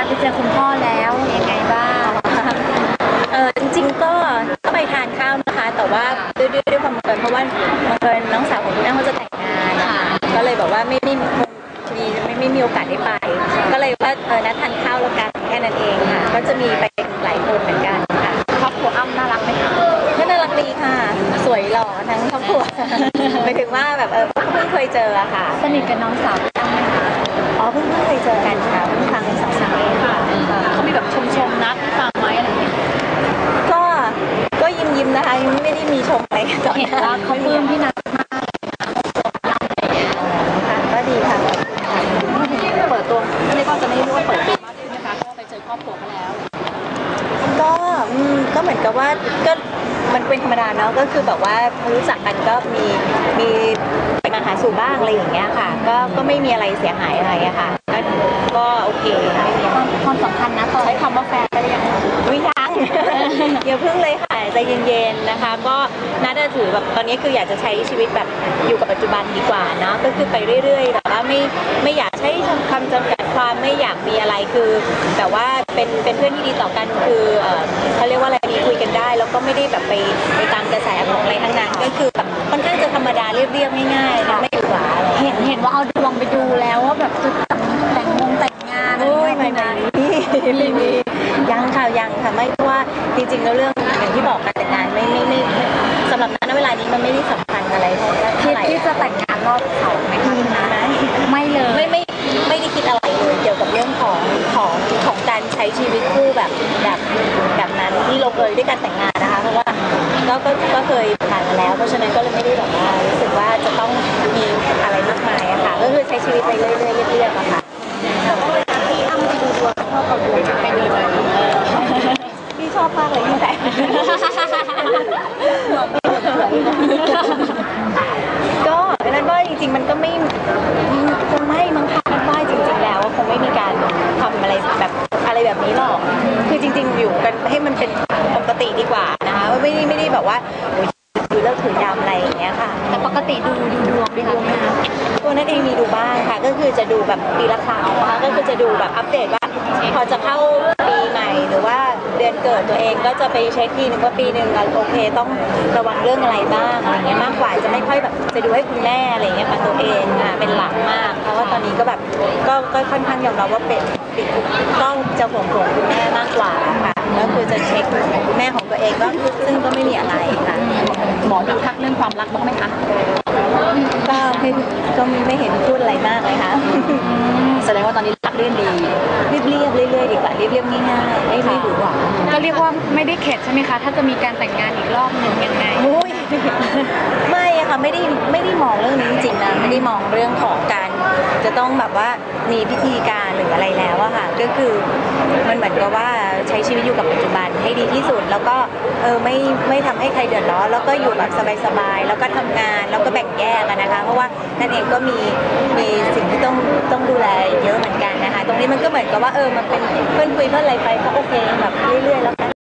นัดไปเจอคุณพ่อแล้วยังไงบ้างเออจริง ๆ ก็ก็ไปทานข้าวนะคะ แต่ว่าด้วยด้วยด้วยความบังเอิญเพราะว่าบังเอิญน้องสาวของคุณแม่เขาจะแต่งงานนะคะก็เลยบอกว่าไม่ไม่คงมีไม่ไม่มีโอกาสได้ไป ก็เลยว่าเออนัดทานข้าวแล้วกันแค่นั้นเองค่ะ ก็จะมีไปหลายคนเหมือนกันค่ะครอบครัวอ้ำน่ารักไหมคะก็น่ารักดีค่ะ สวยหล่อทั้งครอบครัวหมายถึงว่าแบบเออเพิ่งเคยเจออะค่ะ สนิทกับน้องสาว อ้ำไหมคะอ๋อเพิ่งเพิ่งเคยเจอกันค่ะเพิ่งครั้งสองครั้งเองค่ะเขามีแบบชมชมๆนัดให้ฟังไหมอะไรอย่างเงี้ยก็ก็ยิ้มยิ้มๆนะคะยังไม่ได้มีชมอะไรกันต่อหเห็นน้าว่าเขาปลื้มพี่นัทมากค่ะก็ดีค่ะ เปิดตัวเรียกว่าจะไม่เรียกว่าเปิดตัวมากขึ้นนะคะเพราะว่าไปเจอครอบครัวเขาแล้ว ก็อืมก็เหมือนกับว่าก็มันเป็นธรรมดาเนาะก็คือแบบว่ารู้จักกันก็มีมี ไปมาหาสู่บ้างอะไรอย่างเงี้ยค่ะ ก็ก็ไม่มีอะไรเสียหายอะไรอะค่ะก็ก็โอเคไม่มีอะไรความสัมพันธ์นะตอนใช้คำว่าแฟนได้ยังวิยัง อย่าเพิ่งเลยค่ะใจเย็นๆนะคะ ก็น่าจะถือแบบตอนนี้คืออยากจะใช้ชีวิตแบบอยู่กับปัจจุบันดีกว่าเนาะก็คือไปเรื่อยๆแต่ว่าไม่ไม่อยากใช้คำจำกัดความไม่อยากมีอะไรคือ แต่ว่าเป็นเป็นเพื่อนที่ดีต่อกันคือเอ่อเขาเรียกว่าอะไรมีคุยกันได้ แล้วก็ไม่ได้แบบไปไปตามกระแสของอะไรทั้งนั้นก็คือ เรียบๆง่ายๆไม่หวือหวาอะไรเห็นเห็นว่าเอาดวงไปดูแล้วว่าแบบจะแต่งงงแต่งงานอะไรโอ้ยอย่างไม่เงี้ยไม่มีมียังค่ะยังค่ะไม่เพราะว่าจริงๆแล้วเรื่องอย่างที่บอกการแต่งงานไม่ไม่ไม่ไม่สำหรับณเวลานี้มันไม่ได้สำคัญอะไรเท่าคิดไหร่ที่จะแต่งงานรอบเขาไหมคะพี่นัทไม่เลยไม่ไม่ไม่ได้คิดอะไรเลยเกี่ยวกับเรื่องของของของการใช้ชีวิตคู่แบบแบบแบบนั้นที่เราเคยด้วยการแต่งงานนะคะเพราะว่าก็ก็ก็เคยผ่านมาแล้ว เพราะฉะนั้นก็เลยไม่ได้แบบ ช้ชีวิตไปเรื่อยๆเรียบๆอะค่ะแต่ว่าเวลาที่อ้ำไปดูดวงชอบเอาดวงไปดูเลยพี่ชอบมากเลยที่แต่ก็นั้นว่าจริงๆมันก็ไม่คงไม่มั้งคะว่าจริง ๆ แล้วคงไม่มีการทำอะไรแบบอะไรแบบนี้หรอก คือจริง ๆ อยู่กันให้มันเป็นปกติดีกว่านะคะไม่ได้ไม่ได้แบบว่าโอ๊ยถือเลิกถือยามอะไรอย่างเงี้ยค่ะ แต่ปกติดูดูดวงไหมคะพี่นัทตัวนั้นเองมีดูบ้าง ค่ะก็คือจะดูแบบปีละครั้งนะคะก็คือจะดูแบบอัปเดตว่าพอจะเข้าปีใหม่หรือว่าเดือนเกิดตัวเองก็จะไปเช็คทีนึงว่าปีหนึ่งเราโอเคต้องระวังเรื่องอะไรบ้างอะไรเงี้ยมากกว่าจะไม่ค่อยแบบจะดูให้คุณแม่อะไรเงี้ยค่ะตัวเองอะเป็นหลักมาก เพราะว่าตอนนี้ก็แบบก็ก็ค่อนข้างยอมรับว่าเป็นติดต้องจะห่วงห่วงคุณแม่มากกว่าค่ะก็คือจะเช็คของคุณแม่ของตัวเองก็ซึ่งก็ไม่มีอะไรค่ะหมอดูทักเรื่องความรักบ้างไหมคะก็ไม่ ก็ไม่เห็นพูดอะไรมากเลยค่ะ แสดงว่าตอนนี้รักเรื่อนดีเรียบเรียบๆเรื่อยๆดีกว่าเรียบเรียบๆง่ายๆไม่ไม่หวือหวาก็เรียกว่าไม่ได้เข็ดใช่ไหมคะ ถ้าจะมีการแต่งงานอีกรอบหนึ่งยังไงโอ้ยไม่อะค่ะไม่ได้ไม่ได้มองเรื่องนี้จริงๆนะไม่ได้มองเรื่องของการ จะต้องแบบว่ามีพิธีการหรืออะไรแล้วอะค่ะก็คือมันเหมือนกับว่าใช้ชีวิตอยู่กับปัจจุบันให้ดีที่สุด แล้วก็เออไม่ไม่ทำให้ใครเดือดร้อนแล้วก็อยู่แบบสบายๆแล้วก็ทำงานแล้วก็แบ่งแยกกันนะคะ เพราะว่านั่นเองก็มีมีสิ่งที่ต้องต้องดูแลเยอะเหมือนกันนะคะ ตรงนี้มันก็เหมือนกับว่าเออมันเป็นเพื่อนคุยเพื่อนอะไรไปก็โอเคแบบเรื่อยๆแล้ว